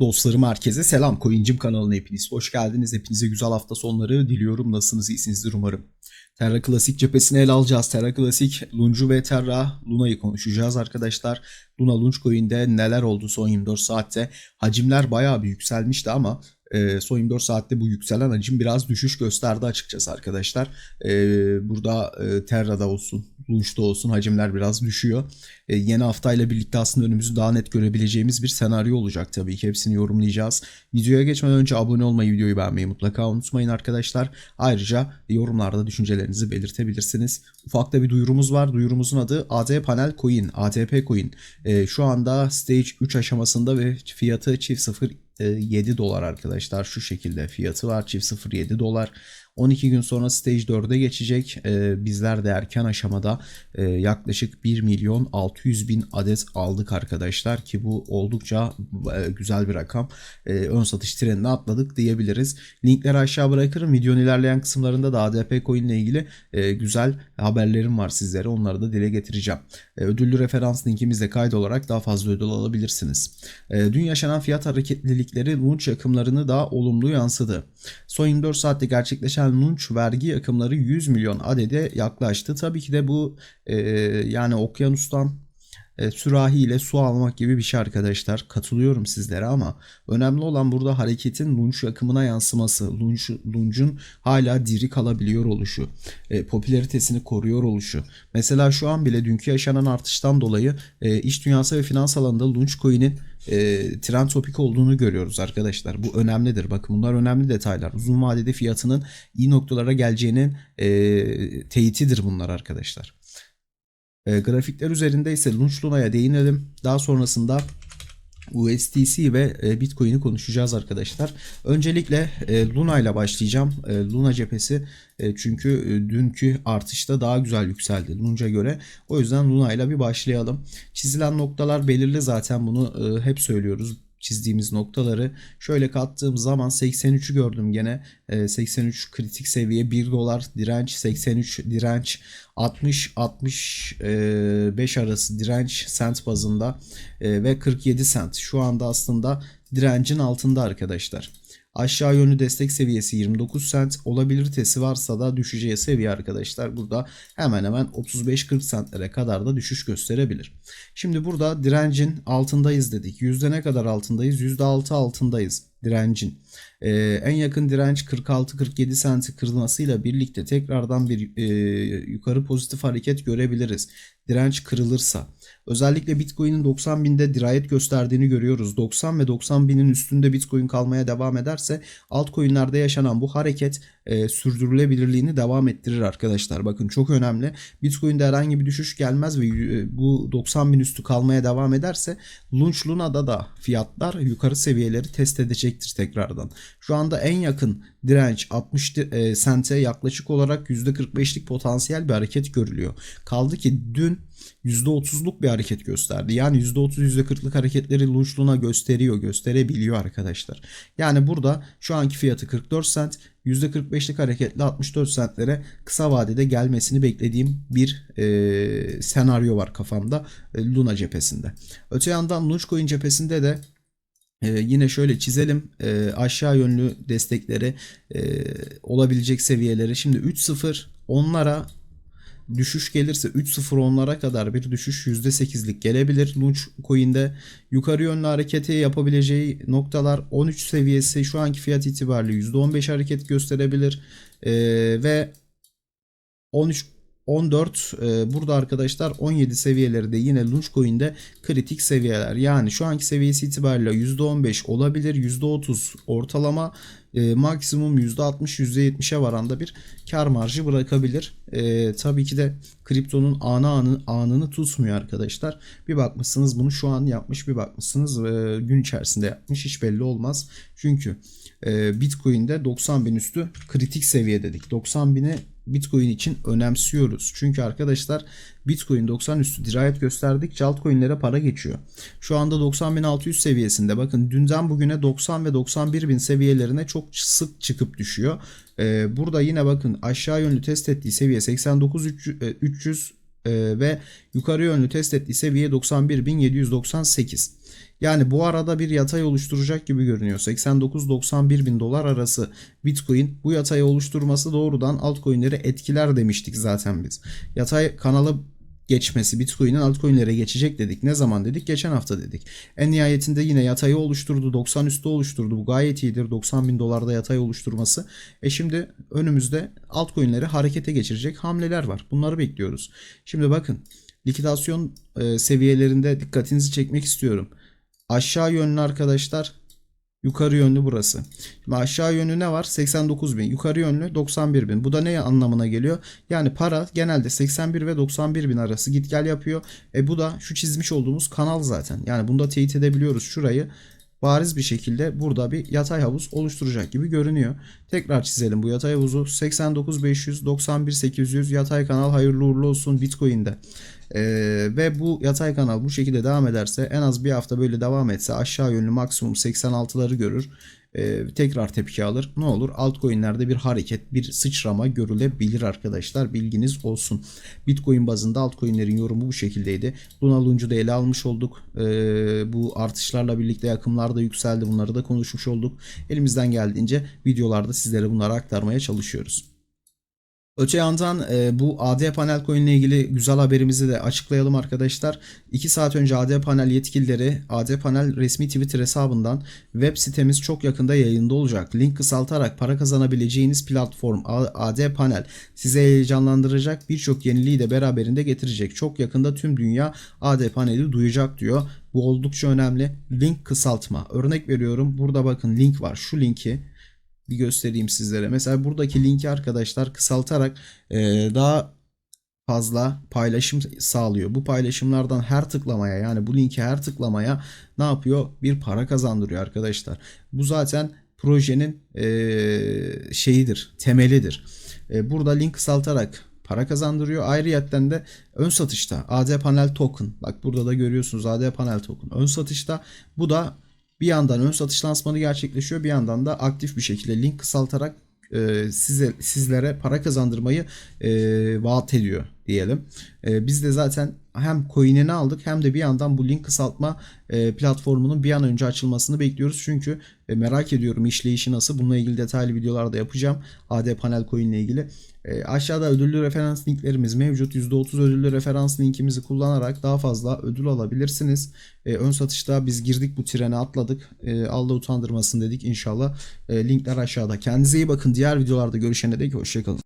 Dostlarım herkese selam. Coincim kanalına hepiniz hoş geldiniz. Hepinize güzel hafta sonları diliyorum. Nasılsınız? iyisinizdir umarım. Terra Klasik cephesini ele alacağız. Terra Klasik, Luncu ve Terra Luna'yı konuşacağız arkadaşlar. Luna Lunch Coin'de neler oldu son 24 saatte? Hacimler bayağı bir yükselmişti ama e, son 24 saatte bu yükselen hacim biraz düşüş gösterdi açıkçası arkadaşlar. E, burada e, Terra'da olsun, Lunch'ta olsun hacimler biraz düşüyor. E, yeni haftayla birlikte aslında önümüzü daha net görebileceğimiz bir senaryo olacak tabii ki. Hepsini yorumlayacağız. Videoya geçmeden önce abone olmayı, videoyu beğenmeyi mutlaka unutmayın arkadaşlar. Ayrıca yorumlarda düşüncelerinizi belirtebilirsiniz. Ufakta bir duyurumuz var. Duyurumuzun adı AT Panel Coin, ATP Coin. E, şu anda Stage 3 aşamasında ve fiyatı çift 0 7 dolar arkadaşlar. Şu şekilde fiyatı var. Çift 0.7 dolar. 12 gün sonra Stage 4'e geçecek. Ee, bizler de erken aşamada e, yaklaşık 1 milyon 600 bin adet aldık arkadaşlar ki bu oldukça e, güzel bir rakam. E, ön satış trenine atladık diyebiliriz. Linkleri aşağı bırakırım. Videonun ilerleyen kısımlarında da ADP coin ile ilgili güzel haberlerim var sizlere. Onları da dile getireceğim. E, ödüllü referans linkimizde kaydolarak daha fazla ödül alabilirsiniz. Dün yaşanan fiyat hareketlilikleri launch yakımlarını daha olumlu yansıdı. Son 24 saatte gerçekleşen launch vergi yakımları 100 milyon adede yaklaştı. Tabii ki de bu e, yani okyanustan e, sürahiyle su almak gibi bir şey arkadaşlar. Katılıyorum sizlere ama önemli olan burada hareketin lunch akımına yansıması. Lunch, lunch'un hala diri kalabiliyor oluşu. E, popülaritesini koruyor oluşu. Mesela şu an bile dünkü yaşanan artıştan dolayı e, iş dünyası ve finans alanında lunch coin'in e, trend topik olduğunu görüyoruz arkadaşlar. Bu önemlidir. Bakın bunlar önemli detaylar. Uzun vadede fiyatının iyi noktalara geleceğinin e, teyitidir bunlar arkadaşlar. E, grafikler üzerinde ise Lunch Luna'ya değinelim. Daha sonrasında USDC ve e, Bitcoin'i konuşacağız arkadaşlar. Öncelikle e, Luna ile başlayacağım. E, Luna cephesi çünkü dünkü artışta daha güzel yükseldi Lunch'a göre. O yüzden Luna ile bir başlayalım. Çizilen noktalar belirli zaten bunu hep söylüyoruz çizdiğimiz noktaları şöyle kattığım zaman 83'ü gördüm gene 83 kritik seviye 1 dolar direnç 83 direnç 60 65 arası direnç sent bazında ve 47 sent şu anda aslında direncin altında arkadaşlar. Aşağı yönlü destek seviyesi 29 cent olabilitesi varsa da düşeceği seviye arkadaşlar burada hemen hemen 35-40 centlere kadar da düşüş gösterebilir. Şimdi burada direncin altındayız dedik. Yüzde ne kadar altındayız? %6 altındayız direncin. Ee, en yakın direnç 46-47 senti kırılmasıyla birlikte tekrardan bir e, yukarı pozitif hareket görebiliriz. Direnç kırılırsa. Özellikle Bitcoin'in 90 binde dirayet gösterdiğini görüyoruz. 90 ve 90 binin üstünde Bitcoin kalmaya devam ederse altcoin'lerde yaşanan bu hareket e, sürdürülebilirliğini devam ettirir arkadaşlar. Bakın çok önemli. Bitcoin'de herhangi bir düşüş gelmez ve e, bu 90 bin üstü kalmaya devam ederse Lunch Luna'da da fiyatlar yukarı seviyeleri test edecektir tekrardan. Şu anda en yakın direnç 60 e, sente yaklaşık olarak %45'lik potansiyel bir hareket görülüyor. Kaldı ki dün %30'luk bir hareket gösterdi. Yani %30 %40'lık hareketleri Lunch Luna gösteriyor, gösterebiliyor arkadaşlar. Yani burada şu anki fiyatı 44 sent, %45'lik hareketle 64 sentlere kısa vadede gelmesini beklediğim bir e, senaryo var kafamda e, Luna cephesinde. Öte yandan Launchcoin cephesinde de ee, yine şöyle çizelim ee, aşağı yönlü destekleri e, olabilecek seviyeleri. Şimdi 3.0 onlara düşüş gelirse 3.0 onlara kadar bir düşüş %8'lik gelebilir. Launch coin'de yukarı yönlü hareketi yapabileceği noktalar 13 seviyesi şu anki fiyat itibariyle %15 hareket gösterebilir. Ee, ve 13 14 e, burada arkadaşlar 17 seviyeleri de yine Launchcoin'de kritik seviyeler. Yani şu anki seviyesi itibariyle %15 olabilir. %30 ortalama e, maksimum %60 %70'e varanda bir kar marjı bırakabilir. E, tabii ki de kriptonun anı, anı anını tutmuyor arkadaşlar. Bir bakmışsınız bunu şu an yapmış bir bakmışsınız e, gün içerisinde yapmış hiç belli olmaz. Çünkü e, Bitcoin'de 90 bin üstü kritik seviye dedik. 90 bini Bitcoin için önemsiyoruz. Çünkü arkadaşlar Bitcoin 90 üstü dirayet gösterdikçe altcoin'lere para geçiyor. Şu anda 90.600 seviyesinde. Bakın dünden bugüne 90 ve 91.000 seviyelerine çok sık çıkıp düşüyor. Ee, burada yine bakın aşağı yönlü test ettiği seviye 89.300 e, ve yukarı yönlü test ettiği seviye 91.798. Yani bu arada bir yatay oluşturacak gibi görünüyor. 89-91 bin dolar arası Bitcoin bu yatayı oluşturması doğrudan altcoin'leri etkiler demiştik zaten biz. Yatay kanalı geçmesi Bitcoin'in altcoin'lere geçecek dedik. Ne zaman dedik? Geçen hafta dedik. En nihayetinde yine yatayı oluşturdu. 90 üstü oluşturdu. Bu gayet iyidir. 90 bin dolarda yatay oluşturması. E şimdi önümüzde altcoin'leri harekete geçirecek hamleler var. Bunları bekliyoruz. Şimdi bakın likidasyon e, seviyelerinde dikkatinizi çekmek istiyorum. Aşağı yönlü arkadaşlar Yukarı yönlü burası. Şimdi aşağı yönlü ne var? 89 bin. Yukarı yönlü 91 bin. Bu da ne anlamına geliyor? Yani para genelde 81 ve 91 bin arası git gel yapıyor. E bu da şu çizmiş olduğumuz kanal zaten. Yani bunda teyit edebiliyoruz şurayı. Bariz bir şekilde burada bir yatay havuz oluşturacak gibi görünüyor. Tekrar çizelim bu yatay havuzu. 89 500 91 800 yatay kanal hayırlı uğurlu olsun Bitcoin'de. Ee, ve bu yatay kanal bu şekilde devam ederse en az bir hafta böyle devam etse aşağı yönlü maksimum 86'ları görür. Ee, tekrar tepki alır. Ne olur? Altcoin'lerde bir hareket, bir sıçrama görülebilir arkadaşlar. Bilginiz olsun. Bitcoin bazında altcoin'lerin yorumu bu şekildeydi. Luna Lunge'u da ele almış olduk. Ee, bu artışlarla birlikte akımlar da yükseldi. Bunları da konuşmuş olduk. Elimizden geldiğince videolarda sizlere bunları aktarmaya çalışıyoruz. Öte yandan e, bu AD Panel Coin ile ilgili güzel haberimizi de açıklayalım arkadaşlar. 2 saat önce AD Panel yetkilileri AD Panel resmi Twitter hesabından web sitemiz çok yakında yayında olacak. Link kısaltarak para kazanabileceğiniz platform AD Panel size heyecanlandıracak birçok yeniliği de beraberinde getirecek. Çok yakında tüm dünya AD Panel'i duyacak diyor. Bu oldukça önemli. Link kısaltma. Örnek veriyorum. Burada bakın link var. Şu linki bir göstereyim sizlere. Mesela buradaki linki arkadaşlar kısaltarak e, daha fazla paylaşım sağlıyor. Bu paylaşımlardan her tıklamaya yani bu linki her tıklamaya ne yapıyor? Bir para kazandırıyor arkadaşlar. Bu zaten projenin e, şeyidir, temelidir. E, burada link kısaltarak para kazandırıyor. Ayrıyetten de ön satışta AD panel token bak burada da görüyorsunuz AD panel token ön satışta bu da bir yandan ön satış lansmanı gerçekleşiyor bir yandan da aktif bir şekilde link kısaltarak e, size sizlere para kazandırmayı e, vaat ediyor diyelim. E, biz de zaten hem coin'ini aldık hem de bir yandan bu link kısaltma e, platformunun bir an önce açılmasını bekliyoruz. Çünkü e, merak ediyorum işleyişi nasıl. Bununla ilgili detaylı videolar da yapacağım. AD Panel Coin ile ilgili. E, aşağıda ödüllü referans linklerimiz mevcut. %30 ödüllü referans linkimizi kullanarak daha fazla ödül alabilirsiniz. E, ön satışta biz girdik bu trene atladık. E, Allah utandırmasın dedik inşallah. E, linkler aşağıda. Kendinize iyi bakın. Diğer videolarda görüşene dek hoşçakalın.